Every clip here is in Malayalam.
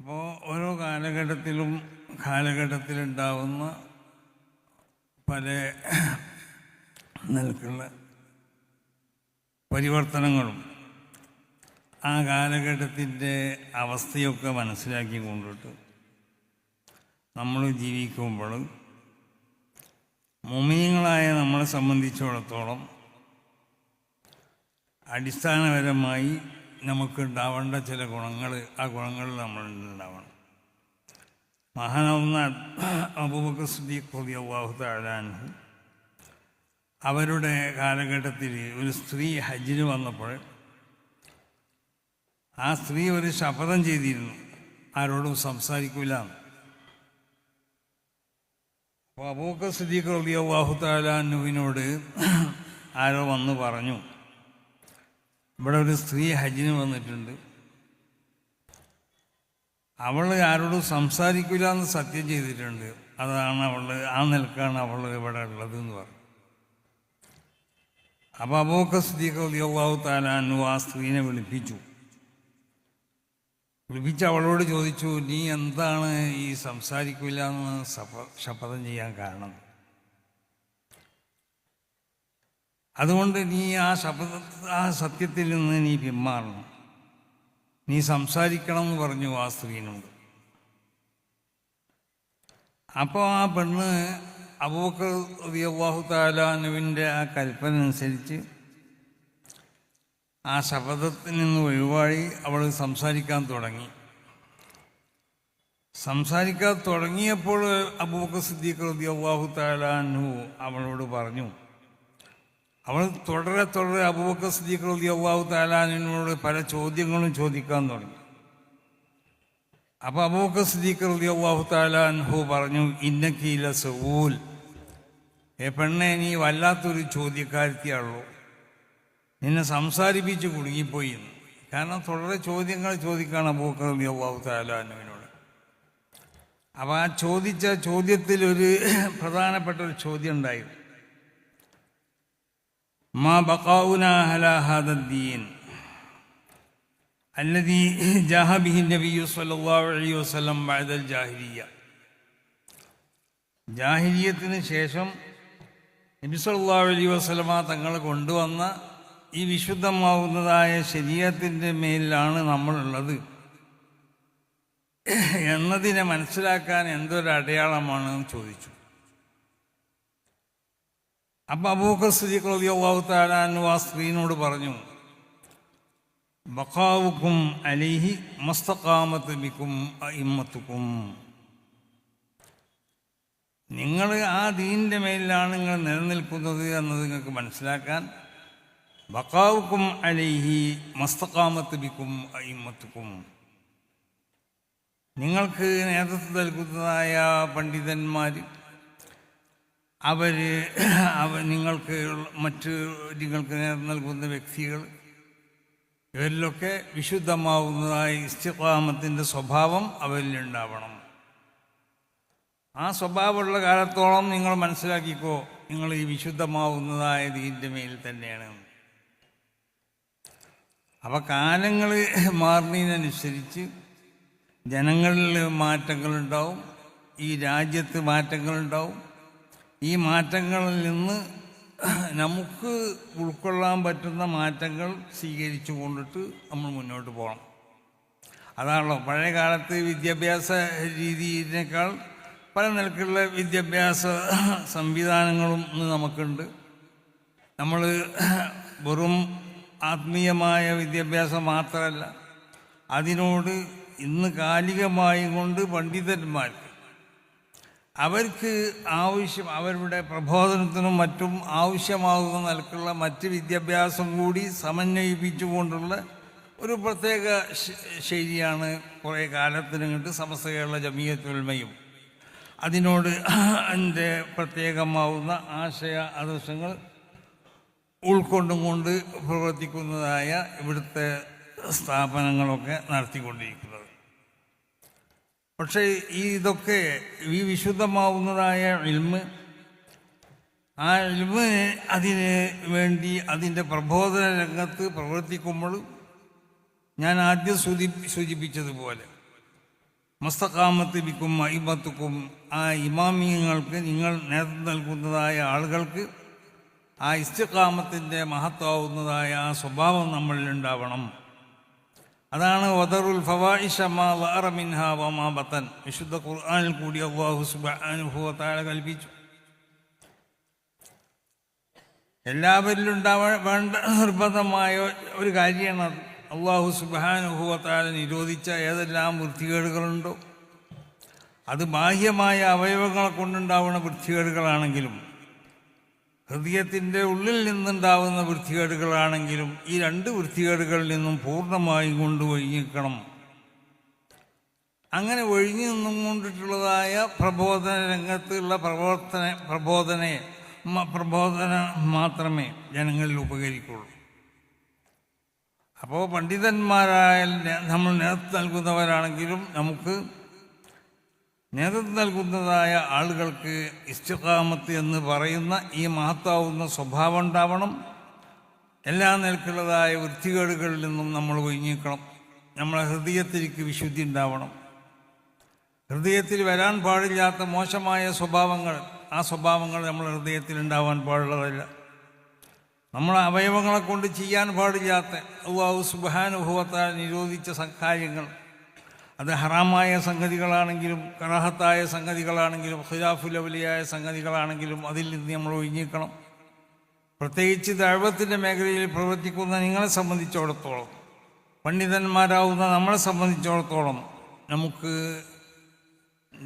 അപ്പോൾ ഓരോ കാലഘട്ടത്തിലും കാലഘട്ടത്തിലുണ്ടാവുന്ന പല നിലക്കുള്ള പരിവർത്തനങ്ങളും ആ കാലഘട്ടത്തിന്റെ അവസ്ഥയൊക്കെ മനസ്സിലാക്കി കൊണ്ടിട്ട് നമ്മൾ ജീവിക്കുമ്പോൾ മുമിയങ്ങളായ നമ്മളെ സംബന്ധിച്ചിടത്തോളം അടിസ്ഥാനപരമായി നമുക്ക് ഉണ്ടാവേണ്ട ചില ഗുണങ്ങൾ ആ ഗുണങ്ങൾ നമ്മൾ ഉണ്ടാവണം മഹാനാവുന്ന അബൂബക്കർ സിദ്ദീഖ് തആല അൻഹു അവരുടെ കാലഘട്ടത്തിൽ ഒരു സ്ത്രീ ഹജ്ജിന് വന്നപ്പോൾ ആ സ്ത്രീ ഒരു ശപഥം ചെയ്തിരുന്നു. ആരോടും സംസാരിക്കില്ല അപ്പോൾ അബൂബക്കർ സിദ്ദീഖ് തആല അൻഹുവിനോട് ആരോ വന്ന് പറഞ്ഞു. ഇവിടെ ഒരു സ്ത്രീ ഹജ്ജിന് വന്നിട്ടുണ്ട്. അവൾ ആരോടും സംസാരിക്കില്ല എന്ന് സത്യം ചെയ്തിട്ടുണ്ട്. അതാണ് അവൾ ആ നിലക്കാണ് അവൾ ഇവിടെ ഉള്ളത് എന്ന് പറഞ്ഞു. അപ്പോൾ അബോക്ക റളിയല്ലാഹു തആല അൻഹു ആ സ്ത്രീനെ വിളിപ്പിച്ചു. വിളിപ്പിച്ച് അവളോട് ചോദിച്ചു നീ എന്താണ് ഈ സംസാരിക്കില്ല എന്ന് ശപഥം ചെയ്യാൻ കാരണം? അതുകൊണ്ട് നീ ആ ശബ്ദ ആ സത്യത്തിൽ നിന്ന് നീ പിന്മാറണം. നീ സംസാരിക്കണം എന്ന് പറഞ്ഞു ആ സ്ത്രീനോട്. അപ്പോൾ ആ പെണ്ണ് അബൂക്കർ റിയാഹു താലാനുവിന്റെ ആ കൽപ്പന അനുസരിച്ച് ആ ശബ്ദത്തിൽ നിന്ന് ഒഴിവായി അവൾ സംസാരിക്കാൻ തുടങ്ങി. സംസാരിക്കാൻ തുടങ്ങിയപ്പോൾ അബൂബക്കർ സിദ്ദീഖ് റളിയല്ലാഹു തആല അൻഹു അവളോട് പറഞ്ഞു അവൾ തുടരെ തുടരെ അബൂബക്കർ സിദ്ദീഖ് റളിയല്ലാഹു തആല താലാനിനോട് പല ചോദ്യങ്ങളും ചോദിക്കാൻ തുടങ്ങി. അപ്പോൾ അബൂബക്കർ സിദ്ദീഖ് റളിയല്ലാഹു തആല അൻഹു പറഞ്ഞു ഇന്നക്കീല സൂൽ ഏ പെണ്ണെ നീ വല്ലാത്തൊരു ചോദ്യക്കാരത്തിയാണല്ലോ നിന്നെ സംസാരിപ്പിച്ച് കുടുങ്ങിപ്പോയി. കാരണം തുടരെ ചോദ്യങ്ങൾ ചോദിക്കാണ് അബൂബക്കർ റളിയല്ലാഹു തആല താലാനുവിനോട് അപ്പോൾ ആ ചോദിച്ച ചോദ്യത്തിൽ ഒരു പ്രധാനപ്പെട്ട ഒരു ചോദ്യം ഉണ്ടായിരുന്നു. മാ ബഖാഉന അലാ ഹാദ ദീൻ الذي جاء به النبي صلى الله عليه وسلم بعد الجاهلية ജാഹിലിയത്തിന് ശേഷം നബി സല്ലല്ലാഹു അലൈഹി വസല്ലമ തങ്ങൾ കൊണ്ടുവന്ന ഈ വിശുദ്ധമാവുന്നതായ ശരീരത്തിൻ്റെ മേലിലാണ് നമ്മളുള്ളത് എന്നതിനെ മനസ്സിലാക്കാൻ എന്തൊരു അടയാളമാണെന്ന് ചോദിച്ചു അപ്പൊ അബൂക്കർ സിദ്ദീഖ് റളിയല്ലാഹു തആല അൻഹു ആ സ്ത്രീനോട് പറഞ്ഞു ബഖാവുക്കും അലിഹി മസ്തഖാമത്ത് ബിക്കും നിങ്ങൾ ആ ദീനിന്റെ മേലിലാണ് നിങ്ങൾ നിലനിൽക്കുന്നത് എന്നത് നിങ്ങൾക്ക് മനസ്സിലാക്കാൻ ബക്കാവുക്കും അലൈഹി മസ്തക്കാമത്തുമിക്കും അയിമത്തുക്കും നിങ്ങൾക്ക് നേതൃത്വം നൽകുന്നതായ പണ്ഡിതന്മാർ അവർ അവ നിങ്ങൾക്ക് മറ്റ് നിങ്ങൾക്ക് നേരം നൽകുന്ന വ്യക്തികൾ ഇവരിലൊക്കെ വിശുദ്ധമാവുന്നതായി ഇസ്തിഖാമത്തിന്റെ സ്വഭാവം അവരിലുണ്ടാവണം ആ സ്വഭാവമുള്ള കാലത്തോളം നിങ്ങൾ മനസ്സിലാക്കിക്കോ നിങ്ങൾ ഈ വിശുദ്ധമാവുന്നതായ ദീന്റെ മേൽ തന്നെയാണ്. അവ കാലങ്ങൾ മാറുന്നതിനനുസരിച്ച് ജനങ്ങളിൽ മാറ്റങ്ങളുണ്ടാവും ഈ രാജ്യത്ത് മാറ്റങ്ങളുണ്ടാവും ഈ മാറ്റങ്ങളിൽ നിന്ന് നമുക്ക് ഉൾക്കൊള്ളാൻ പറ്റുന്ന മാറ്റങ്ങൾ സ്വീകരിച്ചു കൊണ്ടിട്ട് നമ്മൾ മുന്നോട്ട് പോകണം. അതാണല്ലോ പഴയ കാലത്ത് വിദ്യാഭ്യാസ രീതിയിനേക്കാൾ പല നിലക്കുള്ള വിദ്യാഭ്യാസ സംവിധാനങ്ങളും ഇന്ന് നമുക്കുണ്ട്. നമ്മൾ വെറും ആത്മീയമായ വിദ്യാഭ്യാസം മാത്രമല്ല അതിനോട് ഇന്ന് കാലികമായി കൊണ്ട് പണ്ഡിതന്മാർക്ക് അവർക്ക് ആവശ്യം അവരുടെ പ്രബോധനത്തിനും മറ്റും ആവശ്യമാകുന്ന നിലക്കുള്ള മറ്റ് വിദ്യാഭ്യാസം കൂടി സമന്വയിപ്പിച്ചുകൊണ്ടുള്ള ഒരു പ്രത്യേക ശൈലിയാണ് കുറേ കാലത്തിന് സമസ്ത കേരള ജമീയത്തൊൽമയും. അതിനോട് എന്റെ പ്രത്യേകമാവുന്ന ആശയ ആദർശങ്ങൾ ഉൾക്കൊണ്ടും കൊണ്ട് പ്രവർത്തിക്കുന്നതായ ഇവിടുത്തെ സ്ഥാപനങ്ങളൊക്കെ നടത്തിക്കൊണ്ടിരിക്കുന്നത് പക്ഷേ ഈ ഇതൊക്കെ ഈ വിശുദ്ധമാവുന്നതായ ഇൽമ് ആ ഇൽമ് അതിന് വേണ്ടി അതിന്റെ പ്രബോധന രംഗത്ത് പ്രവർത്തിക്കുമ്പോൾ ഞാൻ ആദ്യം സൂചി സൂചിപ്പിച്ചതുപോലെ മസ്തകാമത്ത് വിക്കും അയിമത്തുക്കും ആ ഇമാമിയങ്ങൾക്ക് നിങ്ങൾ നേതൃത്വം നൽകുന്നതായ ആളുകൾക്ക് ആ ഇഷ്ടകാമത്തിന്റെ മഹത്വാവുന്നതായ ആ സ്വഭാവം നമ്മളിൽ ഉണ്ടാവണം. അതാണ് വദറുൽ ഫവായിഷമാ വഅറമിൻഹ വമാ ബത്തൻ. വിശുദ്ധ ഖുർആനിൽ കൂടി അള്ളാഹു തആല കൽപ്പിച്ചു. എല്ലാവരിലും ഉണ്ടാവാൻ വേണ്ട നിർബന്ധമായ ഒരു കാര്യമാണ് അത് അള്ളാഹു തആല നിരോധിച്ച ഏതെല്ലാം വൃത്തികേടുകളുണ്ടോ? അത് ബാഹ്യമായ അവയവങ്ങളെ കൊണ്ടുണ്ടാവുന്ന വൃത്തികേടുകളാണെങ്കിലും ഹൃദയത്തിന്റെ ഉള്ളിൽ നിന്നുണ്ടാവുന്ന വൃത്തികേടുകളാണെങ്കിലും ഈ രണ്ട് വൃത്തികേടുകളിൽ നിന്നും പൂർണമായും കൊണ്ട് ഒഴിഞ്ഞിക്കണം അങ്ങനെ ഒഴിഞ്ഞു നിന്നും കൊണ്ടിട്ടുള്ളതായ പ്രബോധന രംഗത്തുള്ള പ്രവർത്തന പ്രബോധന പ്രബോധനം മാത്രമേ ജനങ്ങളിൽ ഉപകരിക്കുള്ളൂ. അപ്പോൾ പണ്ഡിതന്മാരായ നമ്മൾ നേതൃത്വം നൽകുന്നവരാണെങ്കിലും നമുക്ക് നേതൃത്വം നൽകുന്നതായ ആളുകൾക്ക് ഇസ്തിഖാമത്ത് എന്ന് പറയുന്ന ഈ മഹത്താവുന്ന സ്വഭാവം ഉണ്ടാവണം. എല്ലാ നിലക്കുള്ളതായ വൃത്തികേടുകളിൽ നിന്നും നമ്മൾ ഒഴിഞ്ഞിക്കണം നമ്മളെ ഹൃദയത്തിലേക്ക് വിശുദ്ധി ഉണ്ടാവണം. ഹൃദയത്തിൽ വരാൻ പാടില്ലാത്ത മോശമായ സ്വഭാവങ്ങൾ ആ സ്വഭാവങ്ങൾ നമ്മുടെ ഹൃദയത്തിൽ ഉണ്ടാവാൻ പാടുള്ളതല്ല. നമ്മളെ അവയവങ്ങളെ കൊണ്ട് ചെയ്യാൻ പാടില്ലാത്ത അള്ളാഹു സുബാനുഭവത്താൽ നിരോധിച്ച കാര്യങ്ങൾ അത് ഹറാമായ സംഗതികളാണെങ്കിലും കറാഹത്തായ സംഗതികളാണെങ്കിലും ഖിലാഫുലവലിയായ സംഗതികളാണെങ്കിലും അതിൽ നിന്ന് നമ്മൾ ഒഴിഞ്ഞിക്കണം പ്രത്യേകിച്ച് ദൈവത്തിന്റെ മേഖലയിൽ പ്രവർത്തിക്കുന്ന നിങ്ങളെ സംബന്ധിച്ചിടത്തോളം പണ്ഡിതന്മാരാവുന്ന നമ്മളെ സംബന്ധിച്ചിടത്തോളം നമുക്ക്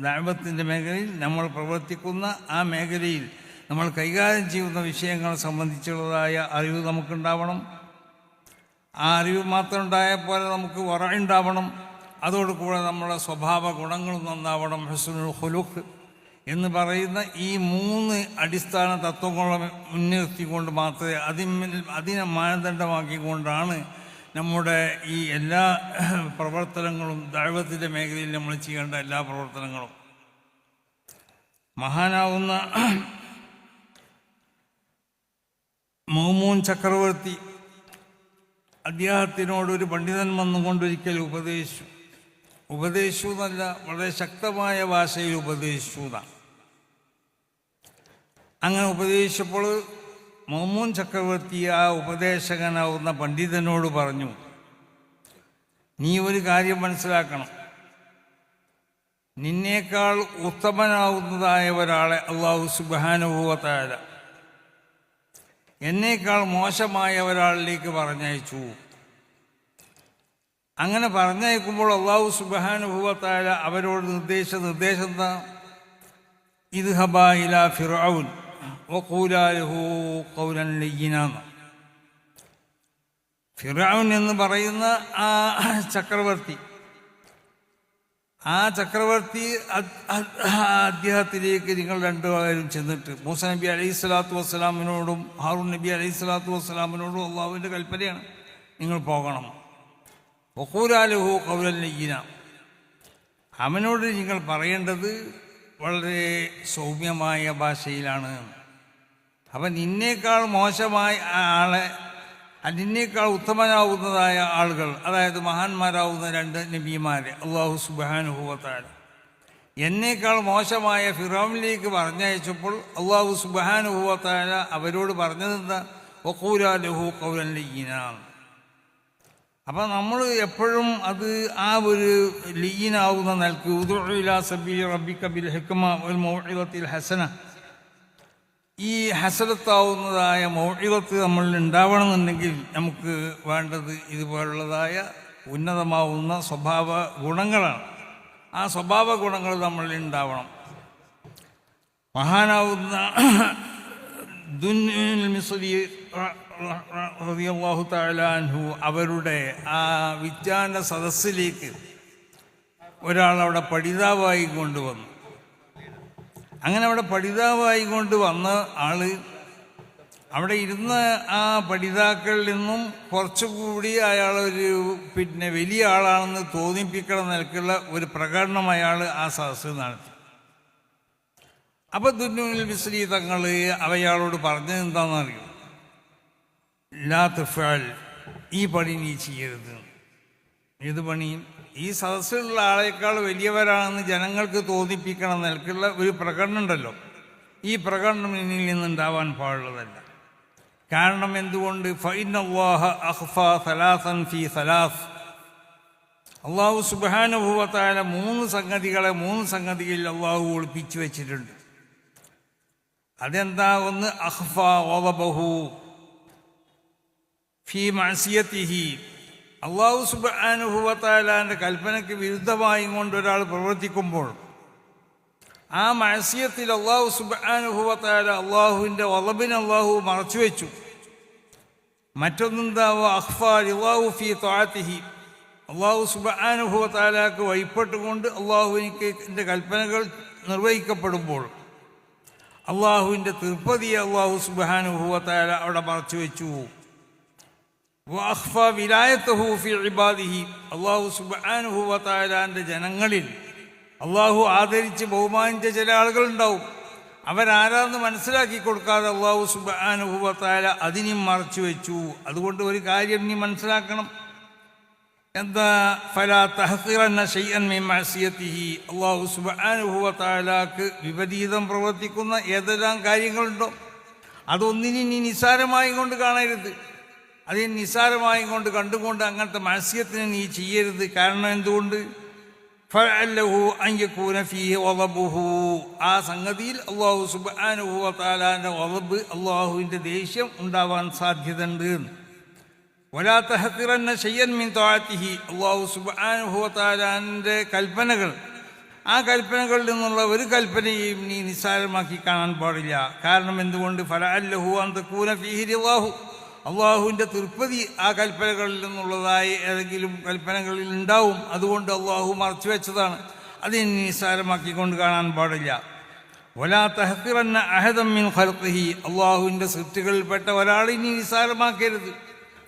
ദൈവത്തിന്റെ മേഖലയിൽ നമ്മൾ പ്രവർത്തിക്കുന്ന ആ മേഖലയിൽ നമ്മൾ കൈകാര്യം ചെയ്യുന്ന വിഷയങ്ങളെ സംബന്ധിച്ചുള്ളതായ അറിവ് നമുക്കുണ്ടാവണം. ആ അറിവ് മാത്രം ഉണ്ടായാൽ പോലെ നമുക്ക് വറ ഉണ്ടാവണം. അതോടുകൂടെ നമ്മുടെ സ്വഭാവ ഗുണങ്ങളും നന്നാവണം ഹസുനുൽ ഹുലുഖ് എന്ന് പറയുന്ന ഈ മൂന്ന് അടിസ്ഥാന തത്വങ്ങളെ മുൻനിർത്തിക്കൊണ്ട് മാത്രമേ അതിന്മേൽ അതിനെ മാനദണ്ഡമാക്കിക്കൊണ്ടാണ് നമ്മുടെ ഈ എല്ലാ പ്രവർത്തനങ്ങളും ദൈവത്തിന്റെ മേഖലയിൽ നമ്മൾ ചെയ്യേണ്ട എല്ലാ പ്രവർത്തനങ്ങളും. മഹാനാവുന്ന മൗമൂൻ ചക്രവർത്തി അദ്ദേഹത്തിനോടൊരു പണ്ഡിതൻ വന്നുകൊണ്ടൊരിക്കൽ ഉപദേശിച്ചു. ഉപദേശിച്ചു എന്നല്ല വളരെ ശക്തമായ ഭാഷയിൽ ഉപദേശിച്ചു എന്നാണ് അങ്ങനെ ഉപദേശിച്ചപ്പോൾ മമ്മൂൻ ചക്രവർത്തി ആ ഉപദേശകനാവുന്ന പണ്ഡിതനോട് പറഞ്ഞു നീ ഒരു കാര്യം മനസ്സിലാക്കണം. നിന്നേക്കാൾ ഉത്തമനാവുന്നതായ ഒരാളെ അള്ളാഹു സുബാനുഭവത്തായ എന്നേക്കാൾ മോശമായ ഒരാളിലേക്ക് പറഞ്ഞയച്ചു. അങ്ങനെ പറഞ്ഞയക്കുമ്പോൾ അള്ളാഹു സുബാനുഭവത്തായ അവരോട് നിർദ്ദേശ നിർദ്ദേശം എന്താ? ഇത് ഹബായില ഫിറൌൻ ഫിറൌൻ എന്ന് പറയുന്ന ആ ചക്രവർത്തി ആ ചക്രവർത്തി അദ്ദേഹത്തിലേക്ക് നിങ്ങൾ രണ്ടുപേരും ചെന്നിട്ട് മൂസ നബി അലൈഹി സ്വലാത്തു വസ്സലാമിനോടും ഹാറൂൻ നബി അലൈഹി സ്വലാത്തു വസ്സലാമിനോടും അള്ളാഹുവിന്റെ കൽപ്പനയാണ്. നിങ്ങൾ പോകണം. വഖൂലാലഹു ഖൗലൻ ലയ്യിന. അവനോട് നിങ്ങൾ പറയേണ്ടത് വളരെ സൗമ്യമായ ഭാഷയിലാണ്. അവൻ നിന്നേക്കാൾ മോശമായ ആളെ നിന്നേക്കാൾ ഉത്തമനാവുന്നതായ ആളുകൾ അതായത് മഹാന്മാരാവുന്ന രണ്ട് നബിമാരെ അള്ളാഹു സുബാനുഭവത്താൽ എന്നേക്കാൾ മോശമായ ഫിറോമിലേക്ക് പറഞ്ഞയച്ചപ്പോൾ അള്ളാഹു സുബാനുഭവത്താല അവരോട് പറഞ്ഞതെന്താ? ഒക്കൂരാ ലഹു കൗലൻ ലീനാണ് അപ്പം നമ്മൾ എപ്പോഴും അത് ആ ഒരു ലീനാവുന്ന നിലയ്ക്ക് ഉദുഇല സബി റബ്ബിക ബിൽ ഹിക്മ വൽ മൗഇദത്തിൽ ഹസന. ഈ ഹസരത്താവുന്നതായ മൗഇദത്ത് നമ്മൾ ഉണ്ടാവണമെന്നുണ്ടെങ്കിൽ നമുക്ക് വേണ്ടത് ഇതുപോലുള്ളതായ ഉന്നതമാവുന്ന സ്വഭാവ ഗുണങ്ങളാണ്. ആ സ്വഭാവ ഗുണങ്ങൾ നമ്മൾ ഉണ്ടാവണം. മഹാനാവുന്ന ദുന്നുൽ മിസ്രി റളിയല്ലാഹു തആല അൻഹു അവരുടെ ആ വിജ്ഞാന സദസ്സിലേക്ക് ഒരാൾ അവിടെ പഠിതാവായി കൊണ്ടുവന്നു അങ്ങനെ അവിടെ പഠിതാവായി കൊണ്ട് വന്ന ആൾ അവിടെ ഇരുന്ന ആ പഠിതാക്കളിൽ നിന്നും കുറച്ചുകൂടി അയാൾ ഒരു പിന്നെ വലിയ ആളാണെന്ന് തോന്നിപ്പിക്കണ നിലക്കുള്ള ഒരു പ്രകടനം അയാൾ ആ സദസ്സിൽ നടത്തി അപ്പൊ ദുന്നുൽ മിസ്രി തങ്ങൾ അവയാളോട് പറഞ്ഞത് എന്താണെന്നറിയോ ലാ തുഫാൽ ഈ പണി നീ ചെയ്യരുത്. ഏത് പണിയും ഈ സദസ്സിലുള്ള ആളേക്കാൾ വലിയവരാണെന്ന് ജനങ്ങൾക്ക് തോന്നിപ്പിക്കണം നിലക്കുള്ള ഒരു പ്രകടനം ഉണ്ടല്ലോ. ഈ പ്രകടനം എന്നിൽ നിന്നുണ്ടാവാൻ പാടുള്ളതല്ല. കാരണം എന്തുകൊണ്ട്? അള്ളാഹു സുബാനുഭവത്തായ മൂന്ന് സംഗതികളെ മൂന്ന് സംഗതിയിൽ അള്ളാഹു ഒളിപ്പിച്ചു വെച്ചിട്ടുണ്ട്. അതെന്താ? ഒന്ന് അഹ്ഫ ഓവബഹു ഫി മസിയത്തിഹി അള്ളാഹു സുബാനുഭവത്താലാന്റെ കൽപ്പനയ്ക്ക് വിരുദ്ധമായി കൊണ്ട് ഒരാൾ പ്രവർത്തിക്കുമ്പോൾ ആ മഴസിയത്തിൽ അള്ളാഹു സുബാനുഭവത്താല അള്ളാഹുവിന്റെ വളബിന് അള്ളാഹു മറച്ചു വെച്ചു മറ്റൊന്നെന്താവോ? അഹ്ഫ അള്ളാഹു ഫി ത്വാത്തിഹി അള്ളാഹു സുബാനുഭവത്താലാക്ക് വഴിപ്പെട്ടുകൊണ്ട് അള്ളാഹുവിനിക്ക് എന്റെ കൽപ്പനകൾ നിർവഹിക്കപ്പെടുമ്പോൾ അള്ളാഹുവിന്റെ തൃപ്പതിയെ അള്ളാഹു സുബാനുഭവത്താല അവിടെ മറച്ചു വെച്ചു വഅഖ്ഫ വിലായത്തഹൂഫി ഇബാദിഹി. അള്ളാഹു സുബ്ഹാനഹു വതആലാന്റെ ജനങ്ങളിൽ അള്ളാഹു ആദരിച്ച് ബഹുമാനിച്ച ചില ആളുകളുണ്ടാവും. അവരാരാന്ന് മനസ്സിലാക്കി കൊടുക്കാതെ അള്ളാഹു സുബ്ഹാനഹു വതആല അതിനും മറച്ചു വെച്ചു. അതുകൊണ്ട് ഒരു കാര്യം നീ മനസ്സിലാക്കണം. എന്താ? ഫല തഹസിറന്ന ഷെയ്യൻ മിൻ മഅസിയതിഹി അള്ളാഹു സുബ്ഹാനഹു വതആലാക്ക് വിപരീതം പ്രവർത്തിക്കുന്ന ഏതെല്ലാം കാര്യങ്ങളുണ്ടോ? അതൊന്നിനും നീ നിസ്സാരമായി കൊണ്ട് കാണരുത്. അതിന് നിസ്സാരമായി കൊണ്ട് കണ്ടുകൊണ്ട് അങ്ങനത്തെ മത്സ്യത്തിന് നീ ചെയ്യരുത്. കാരണം എന്തുകൊണ്ട്? ഫഅല്ലഹു ഫീഹി ആ സംഗതിയിൽ അള്ളാഹു സുബ്ഹാനഹു വതആലാന്റെ വളബ് അള്ളാഹുവിന്റെ ദേഷ്യം ഉണ്ടാവാൻ സാധ്യതയുണ്ട്. വലാ തഹത്തിറന്ന ഷയ്യൻ മിൻ താഴത്തിഹി അള്ളാഹു സുബ്ഹാനഹു വതആലാന്റെ കൽപ്പനകൾ. ആ കൽപ്പനകളിൽ നിന്നുള്ള ഒരു കൽപ്പനയും നീ നിസ്സാരമാക്കി കാണാൻ പാടില്ല. കാരണം എന്തുകൊണ്ട്? ഫലഅല്ലഹു അൻ തകൂന ഫീഹി റിളാഹു അള്ളാഹുവിന്റെ തൃപ്തി ആ കൽപ്പനകളിൽ നിന്നുള്ളതായി ഏതെങ്കിലും കൽപ്പനകളിൽ ഉണ്ടാവും. അതുകൊണ്ട് അള്ളാഹു മറച്ചു വെച്ചതാണ്. അതിനെ നിസ്സാരമാക്കിക്കൊണ്ട് കാണാൻ പാടില്ല. ഒലാ തഹക്കിറന്ന അഹദമ്മിൻ മിൻ ഖൽഖിഹി. അള്ളാഹുവിന്റെ സൃഷ്ടികളിൽപ്പെട്ട ഒരാളെ നീ നിസ്സാരമാക്കരുത്.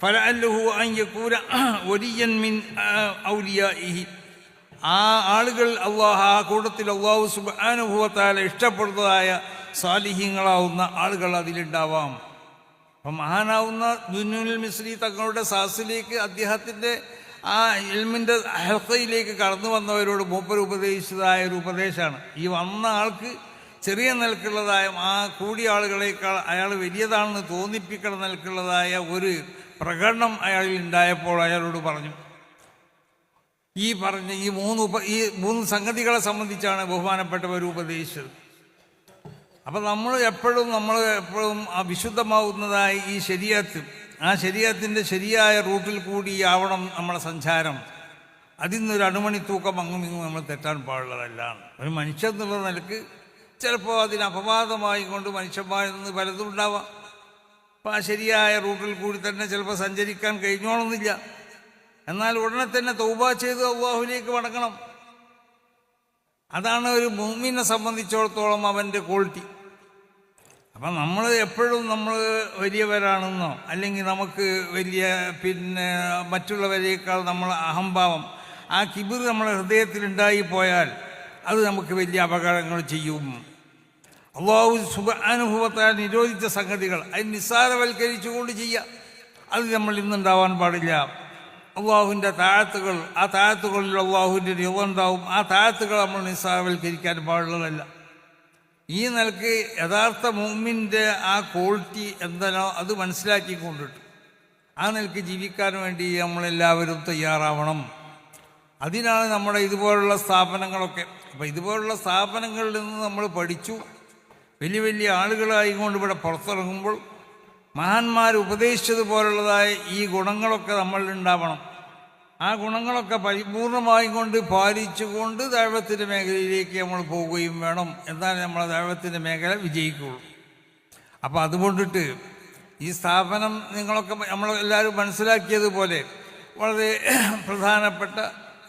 ഫല അല്ലുഹു അയ്യക്കൂര ഒരിയൻ മിൻ ഔലിയ ഇഹി ആ ആളുകൾ അള്ളാഹ് ആ കൂട്ടത്തിൽ അള്ളാഹു സുബാനുഭവത്താൽ ഇഷ്ടപ്പെടുന്നതായ സാലിഹ്യങ്ങളാവുന്ന ആളുകൾ അതിലുണ്ടാവാം. അപ്പം മഹാനാവുന്ന ദുനുൽ മിശ്രി തങ്ങളുടെ സാസിലേക്ക് അദ്ദേഹത്തിന്റെ ആ ഇൽമിന്റെ ഹെൽത്തയിലേക്ക് കടന്നു വന്നവരോട് മൂപ്പർ ഉപദേശിച്ചതായ ഒരു ഉപദേശമാണ്. ഈ വന്ന ആൾക്ക് ചെറിയ നിലക്കുള്ളതായ ആ കൂടിയ ആളുകളേക്കാൾ അയാൾ വലിയതാണെന്ന് തോന്നിപ്പിക്കുന്ന നിലക്കുള്ളതായ ഒരു പ്രകടനം അയാളിൽ ഉണ്ടായപ്പോൾ അയാളോട് പറഞ്ഞു. ഈ പറഞ്ഞ ഈ മൂന്ന് ഉപ ഈ മൂന്ന് സംഗതികളെ സംബന്ധിച്ചാണ് ബഹുമാനപ്പെട്ടവർ ഉപദേശിച്ചത്. അപ്പം നമ്മൾ എപ്പോഴും നമ്മൾ എപ്പോഴും ആ വിശുദ്ധമാവുന്നതായി ഈ ശരീരത്ത് ആ ശരീരത്തിന്റെ ശരിയായ റൂട്ടിൽ കൂടി ആവണം നമ്മളെ സഞ്ചാരം അതിൽ നിന്നൊരു അണുമണി തൂക്കം അങ്ങും ഇങ്ങും നമ്മൾ തെറ്റാൻ പാടുള്ളതല്ല ഒരു മനുഷ്യൻ എന്നുള്ള നിലയ്ക്ക് ചിലപ്പോൾ അതിന് അപവാദമായി കൊണ്ട് മനുഷ്യന്മാരിൽ നിന്ന് പലതും ഉണ്ടാവാം. അപ്പം ആ ശരിയായ റൂട്ടിൽ കൂടി തന്നെ ചിലപ്പോൾ സഞ്ചരിക്കാൻ കഴിഞ്ഞോണമെന്നില്ല എന്നാൽ ഉടനെ തന്നെ തൗബ ചെയ്ത് അള്ളാഹുലേക്ക് മടങ്ങണം. അതാണ് ഒരു മൂമിനെ സംബന്ധിച്ചിടത്തോളം അവന്റെ ക്വാളിറ്റി. അപ്പം നമ്മൾ എപ്പോഴും നമ്മൾ വലിയവരാണെന്നോ അല്ലെങ്കിൽ നമുക്ക് വലിയ പിന്നെ മറ്റുള്ളവരേക്കാൾ നമ്മൾ അഹംഭാവം ആ കിബിർ നമ്മുടെ ഹൃദയത്തിൽ ഉണ്ടായിപ്പോയാൽ അത് നമുക്ക് വലിയ അപകടങ്ങൾ ചെയ്യും. അള്ളാഹു സുഖ അനുഭവത്താൽ നിരോധിച്ച സംഗതികൾ അത് നിസ്സാരവൽക്കരിച്ചുകൊണ്ട് ചെയ്യുക അത് നമ്മൾ ഇന്നുണ്ടാവാൻ പാടില്ല. അള്ളാഹുവിന്റെ താഴത്തുകൾ ആ താഴത്തുകളിൽ അള്ളാഹുവിന്റെ രൂപം ഉണ്ടാവും. ആ താഴത്തുകൾ നമ്മൾ നിസ്സാരവൽക്കരിക്കാൻ പാടുള്ളതല്ല. ഈ നിലയ്ക്ക് യഥാർത്ഥ മൂമിന്റെ ആ ക്വാളിറ്റി എന്താണോ അത് മനസ്സിലാക്കി കൊണ്ടിട്ട് ആ നിലയ്ക്ക് ജീവിക്കാൻ വേണ്ടി നമ്മളെല്ലാവരും തയ്യാറാവണം. അതിനാണ് നമ്മുടെ ഇതുപോലുള്ള സ്ഥാപനങ്ങളൊക്കെ. അപ്പോൾ ഇതുപോലുള്ള സ്ഥാപനങ്ങളിൽ നിന്ന് നമ്മൾ പഠിച്ചു. വലിയ വലിയ ആളുകളായിക്കൊണ്ട് ഇവിടെ പുറത്തിറങ്ങുമ്പോൾ മഹാന്മാർ ഉപദേശിച്ചതുപോലുള്ളതായ ഈ ഗുണങ്ങളൊക്കെ നമ്മളിൽ ഉണ്ടാവണം. ആ ഗുണങ്ങളൊക്കെ പരിപൂർണമായും കൊണ്ട് പാലിച്ചുകൊണ്ട് ദൈവത്തിന്റെ മേഖലയിലേക്ക് നമ്മൾ പോവുകയും വേണം എന്നാൽ നമ്മൾ ദൈവത്തിന്റെ മേഖല വിജയിക്കുള്ളൂ അപ്പോൾ അതുകൊണ്ടിട്ട് ഈ സ്ഥാപനം നിങ്ങളൊക്കെ നമ്മൾ എല്ലാവരും മനസ്സിലാക്കിയതുപോലെ വളരെ പ്രധാനപ്പെട്ട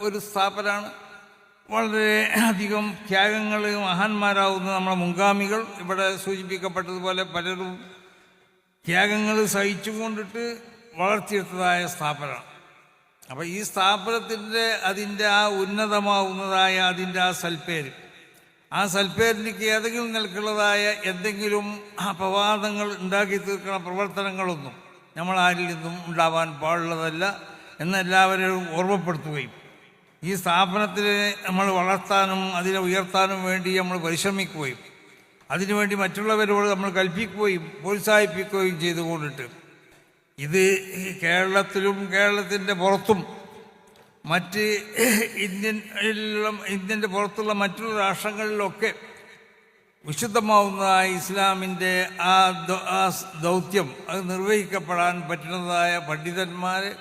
ഒരു സ്ഥാപനമാണ്. വളരെ അധികം ത്യാഗങ്ങൾ മഹാന്മാരാവുന്ന നമ്മുടെ മുൻഗാമികൾ ഇവിടെ സൂചിപ്പിക്കപ്പെട്ടതുപോലെ പലരും ത്യാഗങ്ങൾ സഹിച്ചുകൊണ്ടിട്ട് വളർത്തിയെടുത്തതായ സ്ഥാപനമാണ്. അപ്പോൾ ഈ സ്ഥാപനത്തിന്റെ അതിന്റെ ആ ഉന്നതമാവുന്നതായ അതിന്റെ ആ സൽപ്പേര്. ആ സൽപ്പേരിലേക്ക് ഏതെങ്കിലും നിലക്കുള്ളതായ എന്തെങ്കിലും അപവാദങ്ങൾ ഉണ്ടാക്കി തീർക്കുന്ന പ്രവർത്തനങ്ങളൊന്നും നമ്മൾ ആരിൽ നിന്നും ഉണ്ടാവാൻ പാടുള്ളതല്ല എന്നെല്ലാവരെയും ഓർമ്മപ്പെടുത്തുകയും ഈ സ്ഥാപനത്തിനെ നമ്മൾ വളർത്താനും അതിനെ ഉയർത്താനും വേണ്ടി നമ്മൾ പരിശ്രമിക്കുകയും അതിനുവേണ്ടി മറ്റുള്ളവരോട് നമ്മൾ കൽപ്പിക്കുകയും പ്രോത്സാഹിപ്പിക്കുകയും ചെയ്തുകൊണ്ടിട്ട് ഇത് കേരളത്തിലും കേരളത്തിന്റെ പുറത്തും മറ്റ് ഇന്ത്യൻ ഇന്ത്യന്റെ പുറത്തുള്ള മറ്റുള്ള രാഷ്ട്രങ്ങളിലൊക്കെ വിശുദ്ധമാവുന്നതായ ഇസ്ലാമിന്റെ ആ ദൗത്യം അത് നിർവഹിക്കപ്പെടാൻ പറ്റുന്നതായ പണ്ഡിതന്മാരെ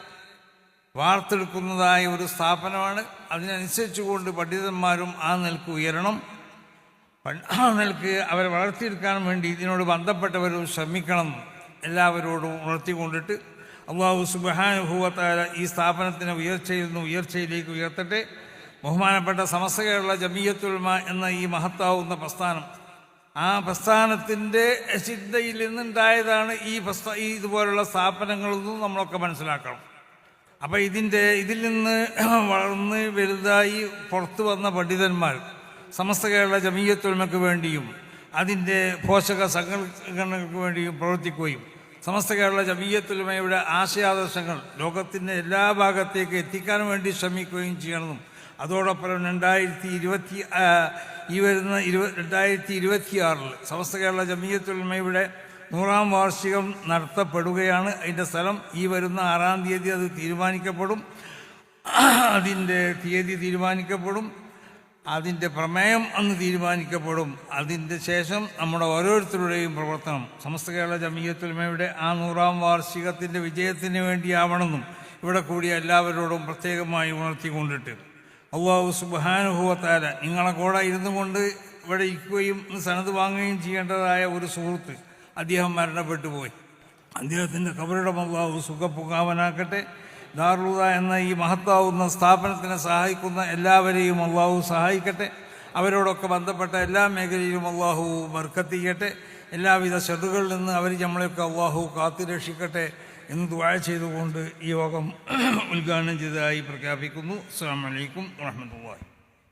വാർത്തെടുക്കുന്നതായ ഒരു സ്ഥാപനമാണ്. അതിനനുസരിച്ചുകൊണ്ട് പണ്ഡിതന്മാരും ആ നിലയ്ക്ക് ഉയരണം. ആ നിലയ്ക്ക് അവരെ വളർത്തിയെടുക്കാൻ വേണ്ടി ഇതിനോട് ബന്ധപ്പെട്ടവരും ശ്രമിക്കണം. എല്ലാവരോടും ഉണർത്തിക്കൊണ്ടിട്ട് അള്ളാഹു സുബാനുഭവത്തായ ഈ സ്ഥാപനത്തിനെ ഉയർച്ചയിൽ നിന്ന് ഉയർച്ചയിലേക്ക് ഉയർത്തട്ടെ. ബഹുമാനപ്പെട്ട സമസ്ത കേരള ജമീയത്തുൽമ എന്ന ഈ മഹത്താവുന്ന പ്രസ്ഥാനം. ആ പ്രസ്ഥാനത്തിന്റെ ചിന്തയിൽ നിന്നുണ്ടായതാണ് ഈ പ്രസ്ഥാ ഈ ഇതുപോലുള്ള സ്ഥാപനങ്ങളെന്നും നമ്മളൊക്കെ മനസ്സിലാക്കണം. അപ്പം ഇതിന്റെ ഇതിൽ നിന്ന് വളർന്ന് വലുതായി പുറത്തു വന്ന പണ്ഡിതന്മാർ സമസ്ത കേരള ജമീയത്തൊഴിമയ്ക്ക് വേണ്ടിയും അതിന്റെ പോഷക സംഘടനകൾക്ക് വേണ്ടിയും പ്രവർത്തിക്കുകയും സമസ്ത കേരള ജമീയത്തുലമയുടെ ആശയാദർശങ്ങൾ ലോകത്തിന്റെ എല്ലാ ഭാഗത്തേക്ക് എത്തിക്കാൻ വേണ്ടി ശ്രമിക്കുകയും ചെയ്യണമെന്നും അതോടൊപ്പം രണ്ടായിരത്തി ഇരുപത്തി ഈ വരുന്ന ഇരുപ രണ്ടായിരത്തി ഇരുപത്തിയാറിൽ സമസ്ത കേരള ജമീയത്തുലമയുടെ നൂറാം വാർഷികം നടത്തപ്പെടുകയാണ്. അതിന്റെ സ്ഥലം ഈ വരുന്ന ആറാം തീയതി അത് തീരുമാനിക്കപ്പെടും. അതിന്റെ തീയതി തീരുമാനിക്കപ്പെടും. അതിന്റെ പ്രമേയം അന്ന് തീരുമാനിക്കപ്പെടും. അതിന്റെ ശേഷം നമ്മുടെ ഓരോരുത്തരുടെയും പ്രവർത്തനം. സമസ്ത കേരള ജമീയത്തുലമയുടെ ആ നൂറാം വാർഷികത്തിന്റെ വിജയത്തിന് വേണ്ടിയാവണമെന്നും ഇവിടെ കൂടി എല്ലാവരോടും പ്രത്യേകമായി ഉണർത്തിക്കൊണ്ടിട്ട്. അള്ളാഹു സുബാനുഭവത്താല നിങ്ങളെ കൂടെ ഇരുന്നു കൊണ്ട് ഇവിടെ ഇരിക്കുകയും സനത് വാങ്ങുകയും ചെയ്യേണ്ടതായ ഒരു സുഹൃത്ത് അദ്ദേഹം മരണപ്പെട്ടു പോയി അദ്ദേഹത്തിന്റെ കബറിടം അള്ളാഹു സുഖപ്പുകാവനാക്കട്ടെ. ദാറുദ എന്ന ഈ മഹത്താവുന്ന സ്ഥാപനത്തിനെ സഹായിക്കുന്ന എല്ലാവരെയും അള്ളാഹു സഹായിക്കട്ടെ. അവരോടൊക്കെ ബന്ധപ്പെട്ട എല്ലാ മേഖലയിലും അള്ളാഹു വർക്കത്തിക്കട്ടെ എല്ലാവിധ ഷെറുകളിൽ നിന്ന് അവർ നമ്മളെയൊക്കെ അള്ളാഹു കാത്തുരക്ഷിക്കട്ടെ എന്ന് ദുആ ചെയ്തുകൊണ്ട് ഈ യോഗം ഉദ്ഘാടനം ചെയ്തതായി പ്രഖ്യാപിക്കുന്നു. അസ്സാം വലൈക്കും വാഹമത്തല്ലാ